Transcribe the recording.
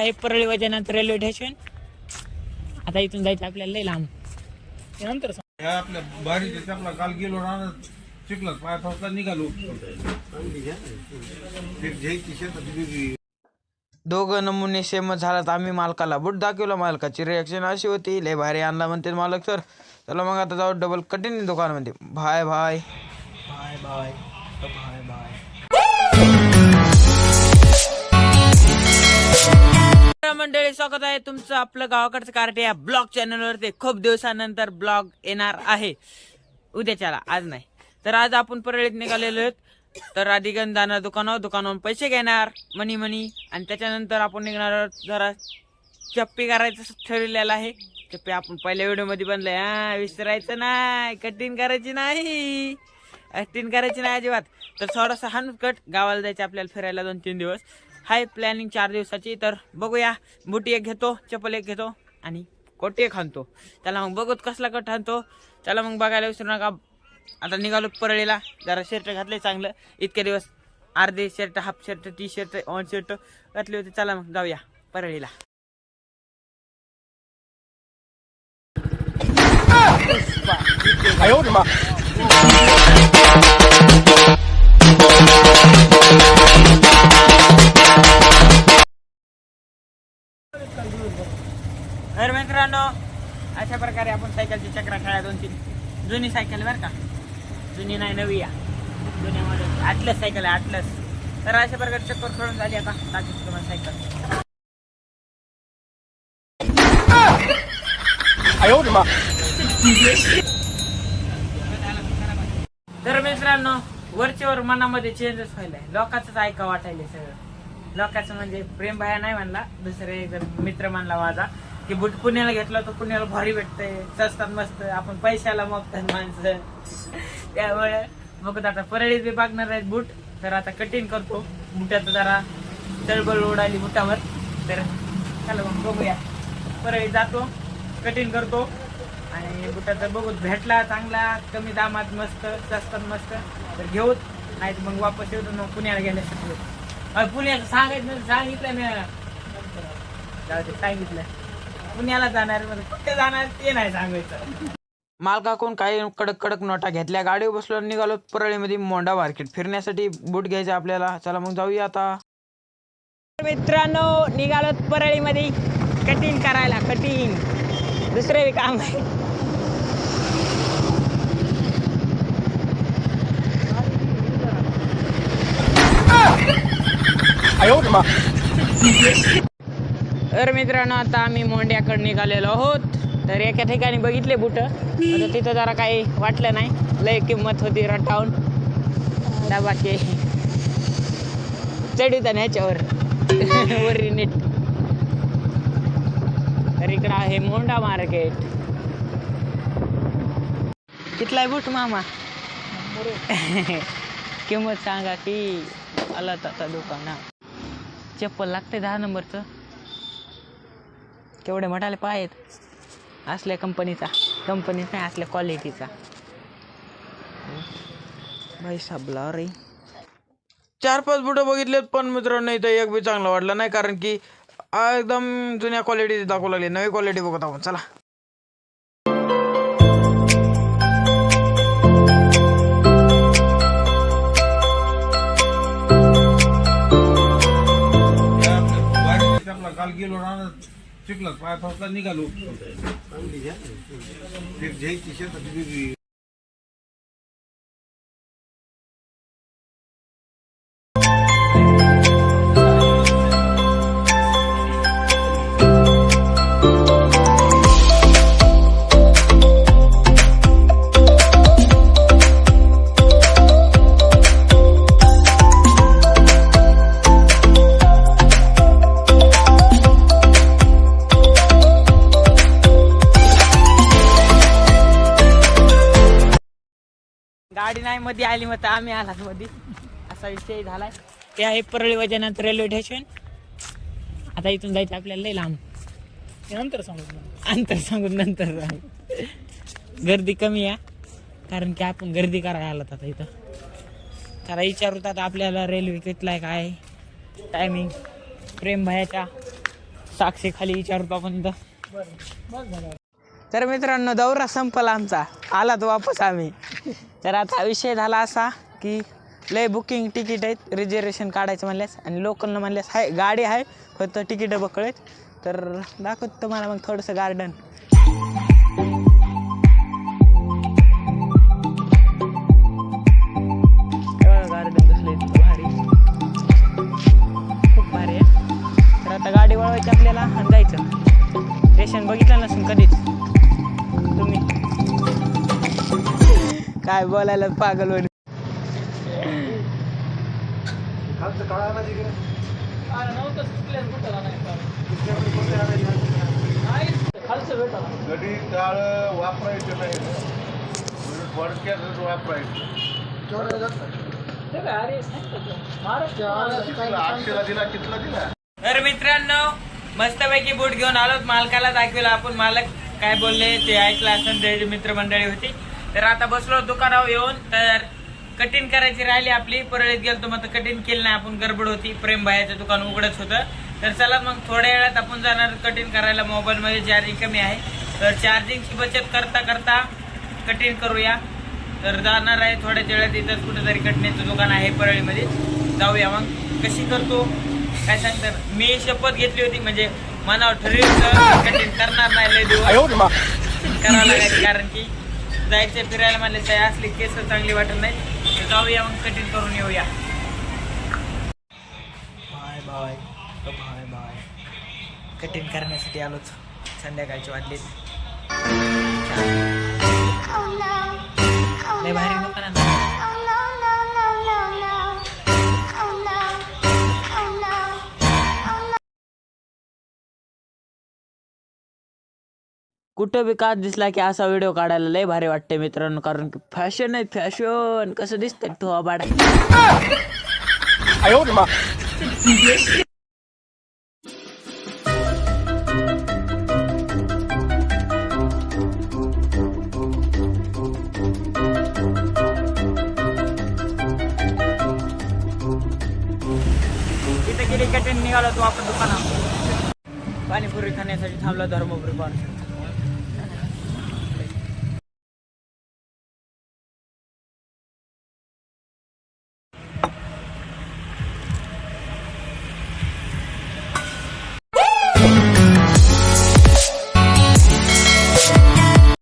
आहे परळी वजनात railway station आता इथून जायचं आपल्याला लई लांब. ते नंतर सांग. ह्या आपल्या आपला काल गेलो ना चिखलात पाय फसला निघालो. ते घ्यायची शेतात वेगळी दोघं नमुने सेमच झालात आम्ही मालकाला. बुट दाखवलं मालकाची रिॲक्शन अशी होती लय भारी आणला म्हणते मालक सर चला मग आता जाऊ डबल कठीण दुकानमध्ये भाय भाय बाय बाय बाय मंडळी स्वागत आहे तुमचं आपलं गावाकडचं कार्टे या ब्लॉग चॅनलवरती. खूप दिवसानंतर ब्लॉग येणार आहे. उद्याच्याला आज नाही. तर आज आपण परळीत निघालेलो आहोत. तर आधी गण जाणार दुकानावर दुकानावरून पैसे घेणार मनी मनी. आणि त्याच्यानंतर आपण निघणार आहोत जरा चप्पी करायचं ठरलेलं आहे. चप्पी आपण पहिल्या व्हिडिओमध्ये बनलंय. हा विसरायचं नाही कठीण करायची नाही. कठीण करायची नाही अजिबात. तर थोडासा हानकट गावाला जायचं आपल्याला फिरायला दोन तीन दिवस. हाय प्लॅनिंग चार दिवसाची तर बघूया. बुटी एक घेतो चप्पल एक घेतो आणि कोटी एक आणतो. त्याला मग बघत कसला कट आणतो. त्याला मग बघायला विसरू नका. आता निघालो परळीला. जरा शर्ट घातले चांगलं. इतके दिवस अर्धे shirt half shirt T shirt on shirt घातले होते. चला मग जाऊया परळीला. तर मित्रांनो अशा प्रकारे आपण सायकलची चक्रा खेळा दोन तीन जुनी सायकल बरं का? जुनी नाही नवी या. जुन्या मॉडेल आटलस सायकल आहे आटलस तर अशा प्रकारे चक्कर खेळून झाली आता. दाखवतो तुम्हाला सायकल. तर मित्रांनो वरच्यावर मनामध्ये चेंजच व्हायलाय. लोकांच ऐका वाटायला सगळं. लोकांचं म्हणजे प्रेम भाया नाही म्हणला दुसरे जर मित्र म्हणला माझा. की बुट पुण्याला घेतला तर पुण्याला भारी भेटतंय सस्तात मस्त आपण पैशाला मागतात माणसं. त्यामुळे मग आता परळीत बी बघणार आहेत बूट. तर आता कटिंग करतो बुटाचं जरा. चळबळ उडाली बुटावर. तर चला मग बघूया. परळीत जातो कटिंग करतो. आणि बुटाचा बघू भेटला चांगला कमी दामात मस्त स्वस्तात मस्त तर घेऊ नाही तर मग वापस येतो मग पुण्याला गेल्या अरे पुण्याचं सांगायचं सांगितलं मी. सांगितलं. पुण्याला जाणार कुठे जाणार ते नाही सांगायचं. मालकाकडून काही कडक कडक नोटा घेतल्या. गाडीवर बसलो निघालो परळीमध्ये मोंडा मार्केट फिरण्यासाठी बूट घ्यायचे आपल्याला. चला मग जाऊया आता. मित्रांनो निघालो परळीमध्ये. कटिंग करायला कटिंग. दुसरे बी काम आहे. तर मित्रांनो आता आम्ही मोंड्याकडे निघालेलो आहोत. तर एका ठिकाणी बघितले बुट. तिथं जरा काही वाटलं नाही. लय किंमत होती रटावून. बाकी चढीत ह्याच्यावर वरी नीट. तर इकडं आहे मोंडा मार्केट. कितला आहे बूट मामा? किंमत सांगा की आला आता दुकाना चप्पल लागते दहा नंबरचं. केवढे म्हणाले पाहेत असल्या कंपनीचा कंपनीचा नाही असल्या क्वालिटीचा भाई साबला रे. चार पाच बुट बघितलेत पण मित्रांनो इथं एक बी चांगला वाटला नाही कारण की आ, एकदम जुन्या क्वालिटी दाखवू लागली. नवी क्वालिटी बघत आपण चला. काल गेलो ना चिखलात पाय फसला निघालो. ते घ्यायची शेतात मध्ये आली मग आम्ही आलात मध्ये. असा विषय झालाय. ते आहे परळी वजनात रेल्वे स्टेशन आता इथून जायचं आपल्याला लई लांब. नंतर सांगू अंतर सांगून नंतर सांगू. गर्दी कमी आहे. कारण की आपण गर्दी करायला आलात आता इथं. त्याला विचारतात आपल्याला रेल्वे कितला आहे काय टायमिंग प्रेम भायाच्या साक्षी खाली विचारतो आपण इथं तर मित्रांनो दौरा संपला आमचा. आलात वापस आम्ही. तर आता विषय झाला असा की लय बुकिंग तिकीट आहेत रिझर्वेशन काढायचं म्हणल्यास आणि लोकलनं म्हणल्यास आहे गाडी आहे फक्त तिकीटं बकळेत तर दाखवत तुम्हाला मग थोडंसं गार्डन काय बोलायला पागल होईल. गडी टाळ वापरायचं नाही. थोडक्यात वापरायचं. आठशेला दिला कितला दिला? तर मित्रांनो मस्तपैकी बूट घेऊन आलोत मालकाला दाखवलं आपण मालक काय बोलले ते ऐकलं त्याची मित्रमंडळी होती. तर आता बसलो दुकानावर येऊन तर कटिंग करायची राहिली आपली. परळीत गेलो मग कटिंग केलं नाही. आपण गडबड होती. प्रेम भायाचं दुकान उघडच होतं. तर चला मग थोड्या वेळात आपण जाणार कटिंग करायला. मोबाईल मध्ये चार्जिंग कमी आहे. तर चार्जिंगची बचत करता करता कटिंग करूया. तर जाणार आहे थोड्याच वेळात. इथंच कुठेतरी कटण्याचं दुकान आहे परळीमध्ये जाऊया मग. कशी करतो? काय सांगतात? मी शपथ घेतली होती. म्हणजे मनावर ठरवलं कटिंग करणार नाही. लय दिवस. करावं लागेल. कारण की जायचं फिरायला मला सही असली केस चांगली वाटत नाही. तर जाऊया मग कटिंग करून येऊया. Bye bye bye bye. Cutting करण्यासाठी आलोच. संध्याकाळची वाजलीत लय भारी कुठं बी काच दिसला की असा व्हिडिओ काढायला लय भारी वाटते मित्रांनो कारण की फॅशन आहे फॅशन कसं दिसतंय ठोवा आबाड निघालो तो आपण दुकानात पाणीपुरी खाण्यासाठी थांबलो धर्मपुरी पार्सल.